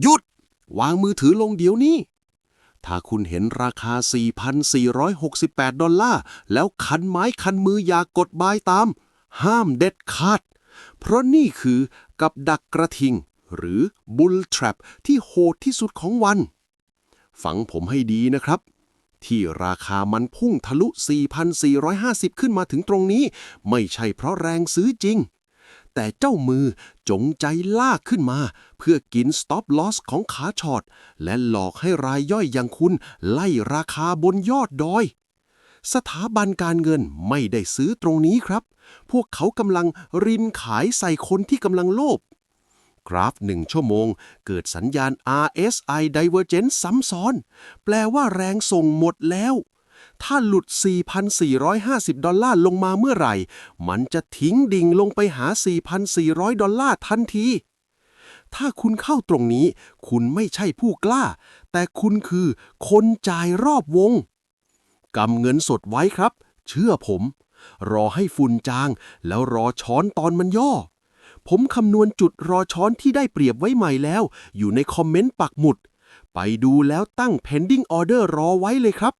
หยุด วางมือถือลงเดี๋ยวนี้ ถ้าคุณเห็นราคา 4,468 ดอลลาร์ แล้วคันไม้คันมืออยากกดบายตาม ห้ามเด็ดขาด เพราะนี่คือกับดักกระทิง หรือ Bull Trap ที่โหดที่สุดของวัน ฟังผมให้ดีนะครับที่ราคามันพุ่งทะลุ 4,450 ขึ้นมาถึงตรงนี้ ไม่ใช่เพราะแรงซื้อจริง แต่เจ้ามือจงใจลากขึ้นมา เพื่อกิน stop loss ของขาช็อต และหลอกให้รายย่อยอย่างคุณ ไล่ราคาบนยอดดอย สถาบันการเงินไม่ได้ซื้อตรงนี้ครับ พวกเขากำลังรินขายใส่คนที่กำลังโลภกราฟหนึ่งชั่วโมง เกิดสัญญาณ RSI Divergence ซ้ำซ้อน แปลว่าแรงส่งหมดแล้ว ถ้าหลุด 4,450 ดอลลาร์ลงมาเมื่อไหร่ มันจะทิ้งดิ่งลงไปหา 4,400 ดอลลาร์ทันที ถ้าคุณเข้าตรงนี้ คุณไม่ใช่ผู้กล้า แต่คุณคือคนจ่ายรอบวง กำเงินสดไว้ครับ เชื่อผม รอให้ฝุ่นจาง แล้วรอช้อนตอนมันย่อ ผมคำนวณจุดรอช้อนที่ได้เปรียบไว้ใหม่แล้ว อยู่ในคอมเมนต์ปักหมุดไปดูแล้วตั้ง pending order รอไว้เลยครับ